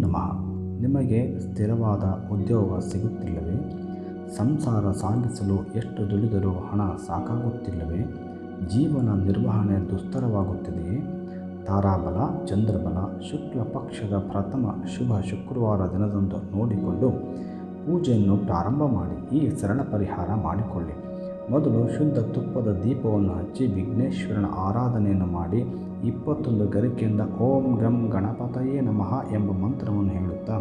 ನಮಃ. ನಿಮಗೆ ಸ್ಥಿರವಾದ ಉದ್ಯೋಗ ಸಿಗುತ್ತಿಲ್ಲವೇ? ಸಂಸಾರ ಸಾಗಿಸಲು ಎಷ್ಟು ದುಡಿದರೂ ಹಣ ಸಾಕಾಗುತ್ತಿಲ್ಲವೇ? ಜೀವನ ನಿರ್ವಹಣೆ ದುಸ್ತರವಾಗುತ್ತಿದೆಯೇ? ತಾರಾಬಲ, ಚಂದ್ರಬಲ, ಶುಕ್ಲ ಪಕ್ಷದ ಪ್ರಥಮ ಶುಭ ಶುಕ್ರವಾರ ದಿನದಂದು ನೋಡಿಕೊಂಡು ಪೂಜೆಯನ್ನು ಪ್ರಾರಂಭ ಮಾಡಿ, ಈ ಸರಳ ಪರಿಹಾರ ಮಾಡಿಕೊಳ್ಳಿ. ಮೊದಲು ಶುದ್ಧ ತುಪ್ಪದ ದೀಪವನ್ನು ಹಚ್ಚಿ ವಿಘ್ನೇಶ್ವರನ ಆರಾಧನೆಯನ್ನು ಮಾಡಿ ಇಪ್ಪತ್ತೊಂದು ಗರಿಕೆಯಿಂದ ಓಂ ಗಂ ಗಣಪತಯೇ ನಮಃ ಎಂಬ ಮಂತ್ರವನ್ನು ಹೇಳುತ್ತಾ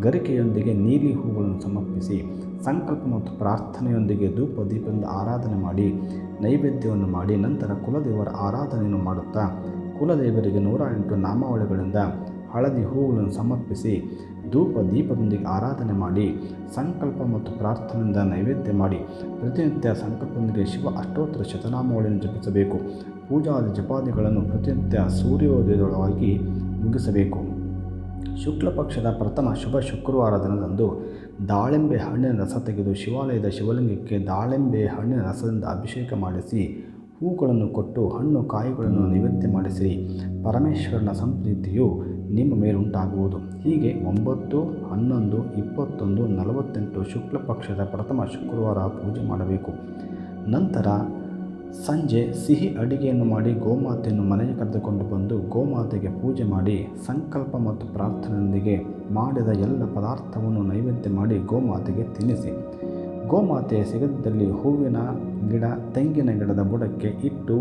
ಗರಿಕೆಯೊಂದಿಗೆ ನೀಲಿ ಹೂಗಳನ್ನು ಸಮರ್ಪಿಸಿ ಸಂಕಲ್ಪ ಮತ್ತು ಪ್ರಾರ್ಥನೆಯೊಂದಿಗೆ ಧೂಪ ದೀಪದಿಂದ ಆರಾಧನೆ ಮಾಡಿ ನೈವೇದ್ಯವನ್ನು ಮಾಡಿ ನಂತರ ಕುಲದೇವರ ಆರಾಧನೆಯನ್ನು ಮಾಡುತ್ತಾ ಕುಲದೇವರಿಗೆ ನೂರ ಎಂಟು ನಾಮಾವಳಿಗಳಿಂದ ಹಳದಿ ಹೂವುಗಳನ್ನು ಸಮರ್ಪಿಸಿ ಧೂಪ ದೀಪದೊಂದಿಗೆ ಆರಾಧನೆ ಮಾಡಿ, ಸಂಕಲ್ಪ ಮತ್ತು ಪ್ರಾರ್ಥನೆಯಿಂದ ನೈವೇದ್ಯ ಮಾಡಿ, ಪ್ರತಿನಿತ್ಯ ಸಂಕಲ್ಪದೊಂದಿಗೆ ಶಿವ ಅಷ್ಟೋತ್ತರ ಶತನಾಮಗಳನ್ನು ಜಪಿಸಬೇಕು. ಪೂಜಾದಿ ಜಪಾದಿಗಳನ್ನು ಪ್ರತಿನಿತ್ಯ ಸೂರ್ಯೋದಯದೊಳಗಾಗಿ ಮುಗಿಸಬೇಕು. ಶುಕ್ಲ ಪಕ್ಷದ ಪ್ರಥಮ ಶುಭ ಶುಕ್ರವಾರ ದಿನದಂದು ದಾಳಿಂಬೆ ಹಣ್ಣಿನ ರಸ ತೆಗೆದು ಶಿವಾಲಯದ ಶಿವಲಿಂಗಕ್ಕೆ ದಾಳಿಂಬೆ ಹಣ್ಣಿನ ರಸದಿಂದ ಅಭಿಷೇಕ ಮಾಡಿಸಿ, ಹೂಗಳನ್ನು ಕೊಟ್ಟು ಹಣ್ಣು ಕಾಯಿಗಳನ್ನು ನೈವೇದ್ಯ ಮಾಡಿಸಿ, ಪರಮೇಶ್ವರನ ಸಂಪ್ರೀತಿಯು ನಿಮ್ಮ ಮೇಲುಂಟಾಗುವುದು. ಹೀಗೆ ಒಂಬತ್ತು, ಹನ್ನೊಂದು, ಇಪ್ಪತ್ತೊಂದು, ನಲವತ್ತೆಂಟು ಶುಕ್ಲ ಪಕ್ಷದ ಪ್ರಥಮ ಶುಕ್ರವಾರ ಪೂಜೆ ಮಾಡಬೇಕು. ನಂತರ ಸಂಜೆ ಸಿಹಿ ಅಡಿಗೆಯನ್ನು ಮಾಡಿ ಗೋಮಾತೆಯನ್ನು ಮನೆಗೆ ಕರೆದುಕೊಂಡು ಬಂದು ಗೋಮಾತೆಗೆ ಪೂಜೆ ಮಾಡಿ ಸಂಕಲ್ಪ ಮತ್ತು ಪ್ರಾರ್ಥನೆಯೊಂದಿಗೆ ಮಾಡಿದ ಎಲ್ಲ ಪದಾರ್ಥವನ್ನು ನೈವೇದ್ಯ ಮಾಡಿ ಗೋಮಾತೆಗೆ ತಿನ್ನಿಸಿ. ಗೋಮಾತೆ ಸಿಗದಿದ್ದಲ್ಲಿ ಹೂವಿನ ಗಿಡ, ತೆಂಗಿನ ಗಿಡದ ಬುಡಕ್ಕೆ ಇಟ್ಟು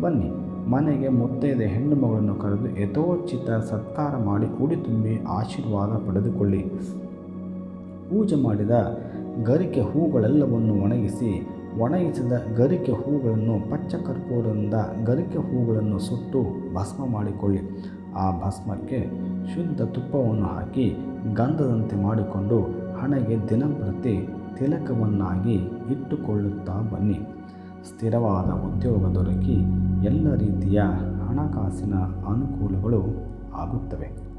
ಬನ್ನಿ. ಮನೆಗೆ ಮುತ್ತೈದೆ ಹೆಣ್ಣು ಮಗಳನ್ನು ಕರೆದು ಯಥೋಚಿತ ಸತ್ಕಾರ ಮಾಡಿ ಉಡಿ ತುಂಬಿ ಆಶೀರ್ವಾದ ಪಡೆದುಕೊಳ್ಳಿ. ಪೂಜೆ ಮಾಡಿದ ಗರಿಕೆ ಹೂಗಳೆಲ್ಲವನ್ನು ಒಣಗಿಸಿ, ಒಣಗಿಸಿದ ಗರಿಕೆ ಹೂಗಳನ್ನು ಪಚ್ಚ ಕರ್ಪೂರದಿಂದ ಗರಿಕೆ ಹೂಗಳನ್ನು ಸುಟ್ಟು ಭಸ್ಮ ಮಾಡಿಕೊಳ್ಳಿ. ಆ ಭಸ್ಮಕ್ಕೆ ಶುದ್ಧ ತುಪ್ಪವನ್ನು ಹಾಕಿ ಗಂಧದಂತೆ ಮಾಡಿಕೊಂಡು ಹಣೆಗೆ ದಿನಂಪ್ರತಿ ತಿಲಕವನ್ನಾಗಿ ಇಟ್ಟುಕೊಳ್ಳುತ್ತಾ ಬನ್ನಿ. ಸ್ಥಿರವಾದ ಉದ್ಯೋಗ ದೊರಕಿ ಎಲ್ಲ ರೀತಿಯ ಹಣಕಾಸಿನ ಅನುಕೂಲಗಳು ಆಗುತ್ತವೆ.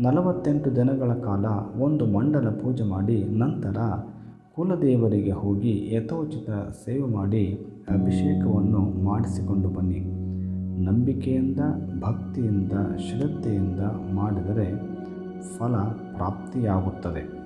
ನಲವತ್ತೆಂಟು ದಿನಗಳ ಕಾಲ ಒಂದು ಮಂಡಲ ಪೂಜೆ ಮಾಡಿ ನಂತರ ಕುಲದೇವರಿಗೆ ಹೋಗಿ ಯಥೋಚಿತ ಸೇವೆ ಮಾಡಿ ಅಭಿಷೇಕವನ್ನು ಮಾಡಿಸಿಕೊಂಡು ಬನ್ನಿ. ನಂಬಿಕೆಯಿಂದ, ಭಕ್ತಿಯಿಂದ, ಶ್ರದ್ಧೆಯಿಂದ ಮಾಡಿದರೆ ಫಲ ಪ್ರಾಪ್ತಿಯಾಗುತ್ತದೆ.